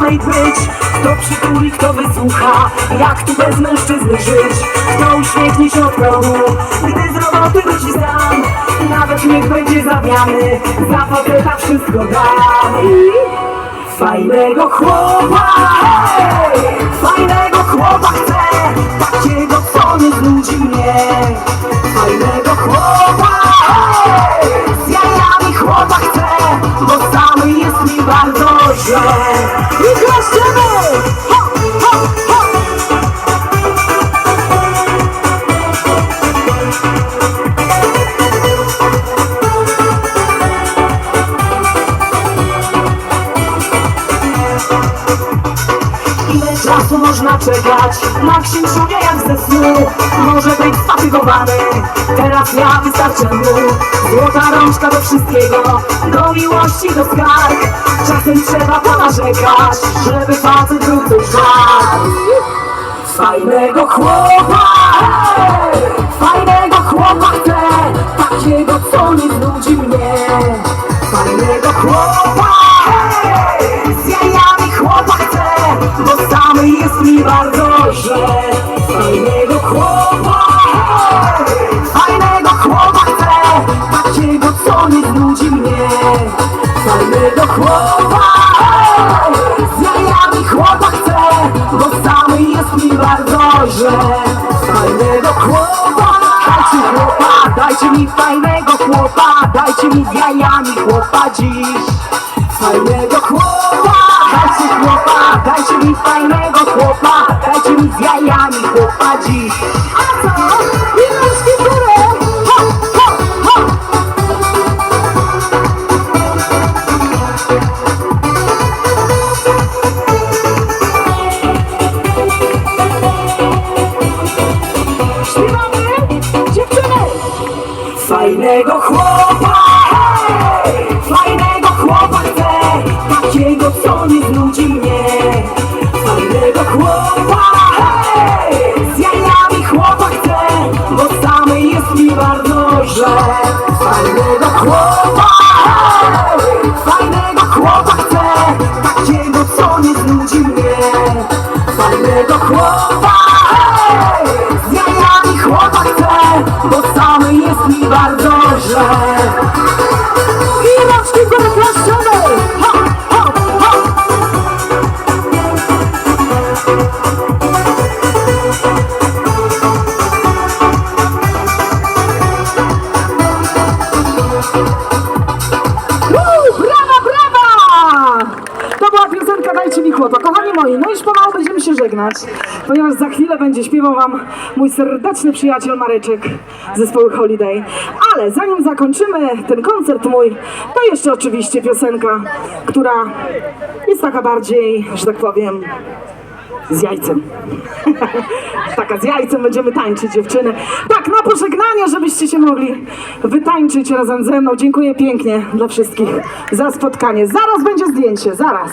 samej być. Kto przytuli, kto wysłucha Jak tu bez mężczyzny żyć? Kto uśmiechnie się od progu Gdy z roboty wróci sam Nawet niech będzie zawiany Za faceta wszystko dam. I Fajnego chłopa hej! Fajnego chłopa chcę Takiego co nie znudzi mnie można czekać księżunia jak ze snu Może być sfatygowany, teraz ja wystarczę mu. Złota rączka do wszystkiego, do miłości, do skarg. Czasem trzeba ponarzekać, żeby facet był coś Fajnego chłopa, fajnego chłopa chcę Takiego co nie znudzi mnie. Fajnego chłopa, jest mi bardzo źle Fajnego chłopa, fajnego chłopa chcę. Takiego co nie znudzi mnie? Fajnego chłopa, z jajami chłopa chcę Bo samy jest Fajnego chłopa. Dajcie chłopa, dajcie mi fajnego chłopa Dajcie mi z jajami chłopa dziś. Fajnego chłopa, dajcie chłopa Dajcie mi fajnego chłopa Dajcie mi z jajami chłopa Fajnego pomału będziemy się żegnać, ponieważ za chwilę będzie śpiewał wam mój serdeczny przyjaciel Mareczek z zespołu Holiday. Ale zanim zakończymy ten koncert mój, to jeszcze oczywiście piosenka, która jest taka bardziej, że tak powiem, z jajcem. Taka z jajcem będziemy tańczyć dziewczyny. Tak, na pożegnanie, żebyście się mogli wytańczyć razem ze mną. Dziękuję pięknie dla wszystkich za spotkanie. Zaraz będzie zdjęcie, zaraz.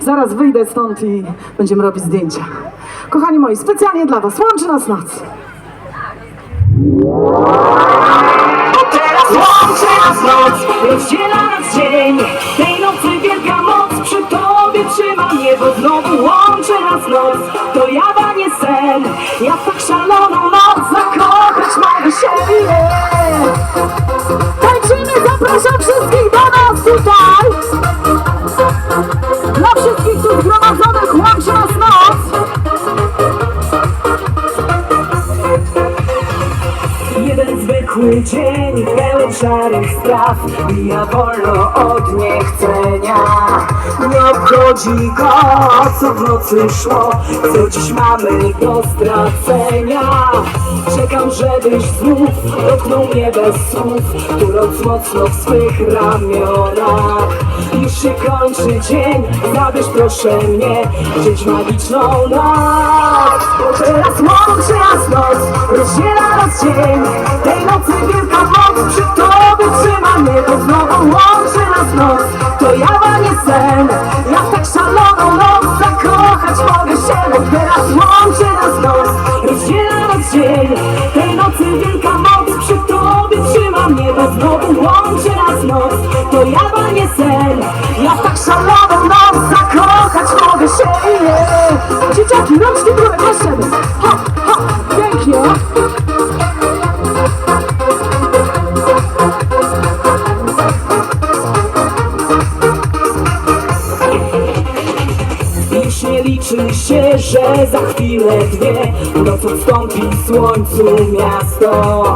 Zaraz wyjdę stąd i będziemy robić zdjęcia. Kochani moi, specjalnie dla was łączy nas noc. Bo teraz łączy nas noc, rozdziela nas dzień Tej nocy wielka to jawa nie sen. Ja tak szaloną noc zakochać mogę się zwykły dzień pełen szarych spraw Mija wolno od niechcenia. Nie obchodzi go, co w nocy szło Co dziś mamy do stracenia. Czekam, żebyś znów dotknął mnie bez słów Tuląc mocno w swych ramionach Już się kończy dzień, zabierz proszę mnie Żyć magiczną noc. Bo teraz łączy nas noc, rozdziela nas dzień. Tej nocy wielka moc przy tobie trzyma mnie Bo znowu łączy nas noc, to jawa nie sen Ja w tak szaloną noc zakochać chwilę dwie Noc odstąpi słońcu miasto.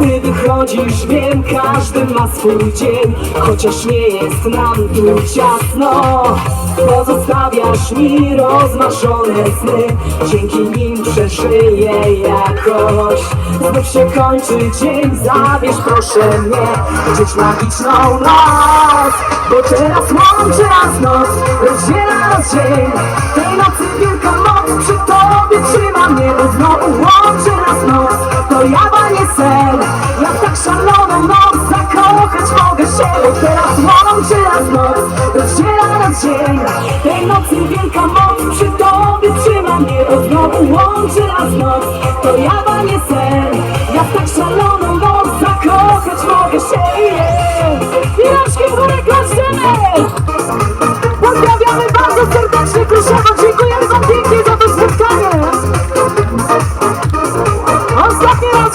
Ty wychodzisz, wiem, każdy ma swój dzień Chociaż nie jest nam tu ciasno. Pozostawiasz mi rozmarzone sny Dzięki nim przeżyję jakoś. Znów się kończy dzień, zabierz proszę mnie Gdzieś magiczną noc. Bo teraz łączy nas noc Rozdziela nas dzień. Tej nocy wielka moc Przy tobie trzyma mnie Bo znowu łączy nas noc To jawa nie sen Ja w tak szaloną noc Zakochać mogę się. Bo teraz łączy nas noc Rozdziela nas dzień. Tej nocy wielka moc Przy tobie trzyma mnie Bo znowu łączy nas noc To jawa nie sen Ja w tak szaloną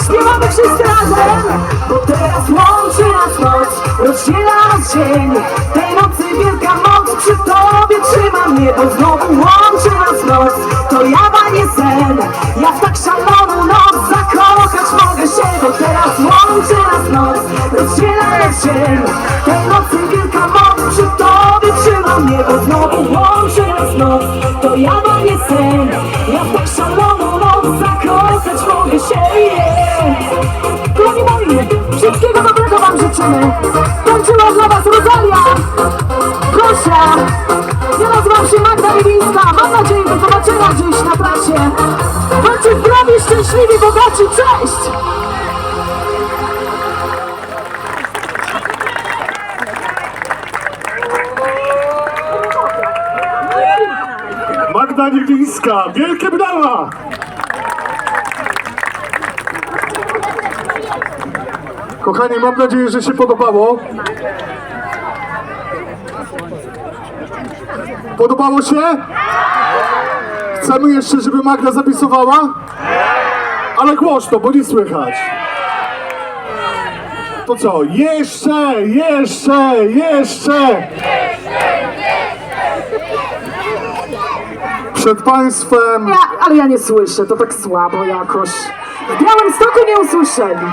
śpiewamy wszyscy razem. Bo teraz łączy nas noc, rozdziela nas dzień. Tej nocy wielka moc przy tobie trzyma mnie Bo znowu łączy nas noc, to jawa nie sen Ja w tak szaloną noc zakochać mogę się Bo teraz łączy nas noc, rozdziela nas dzień życzymy Tańczyła dla was Rosalia Gosia. Ja nazywam się Magda Liwińska Mam nadzieję do zobaczenia gdzieś na trasie Bądźcie zdrowi, szczęśliwi, bogaci, cześć! Magda Niewińska, wielkie brawa! Kochani, mam nadzieję, że się podobało. Podobało się? Chcemy jeszcze, żeby Magda zapisowała? Ale głośno, bo nie słychać. To co? Jeszcze, jeszcze, jeszcze! Przed Państwem Ja, ale ja nie słyszę, to tak słabo jakoś. W Białym Stoku nie usłyszeli.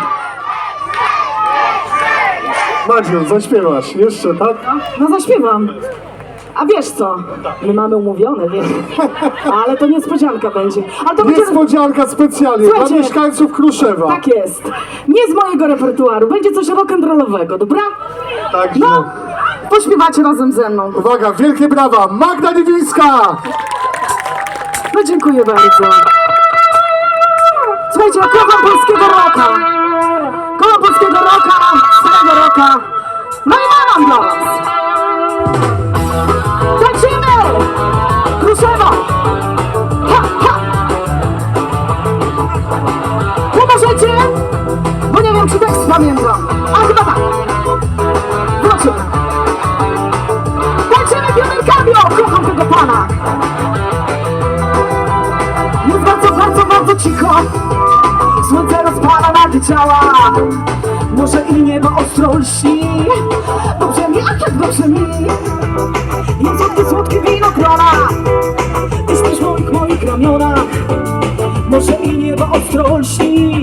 Madziu, zaśpiewasz. Jeszcze, tak? No zaśpiewam. A wiesz co? My mamy umówione, wiesz. Ale to niespodzianka będzie. Ale to będzie... Niespodzianka specjalnie dla Słuchajcie. mieszkańców Kruszewa. Tak jest. Nie z mojego repertuaru. Będzie coś rock'n'rollowego, dobra? Tak, No, no. pośpiewacie razem ze mną. Uwaga, wielkie brawa! Magda Niewińska! No dziękuję bardzo. Słuchajcie, ja kocham polskiego rocka. Kocham polskiego rocka, starego rocka. No i mam dla was. Tańczymy! Kruszewo! Ha, ha! Pomożecie? Bo nie wiem, czy tekst pamiętam. A chyba tak. Zobaczymy. Tańczymy pionenkami, o, kocham tego pana. Jest bardzo, bardzo, bardzo cicho Słońce rozpala nagie ciała Może i niebo ostro lśni Dobrze mi, a tak dobrze mi. Jest słodkie, słodkie winogrona w moich, moich ramionach. Może i ostro lśni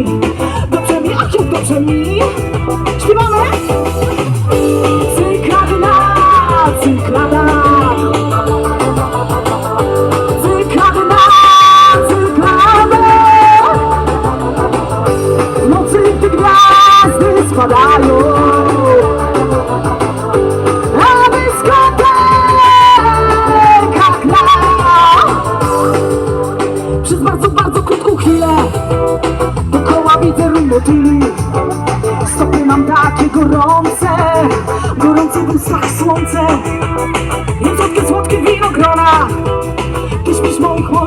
słońce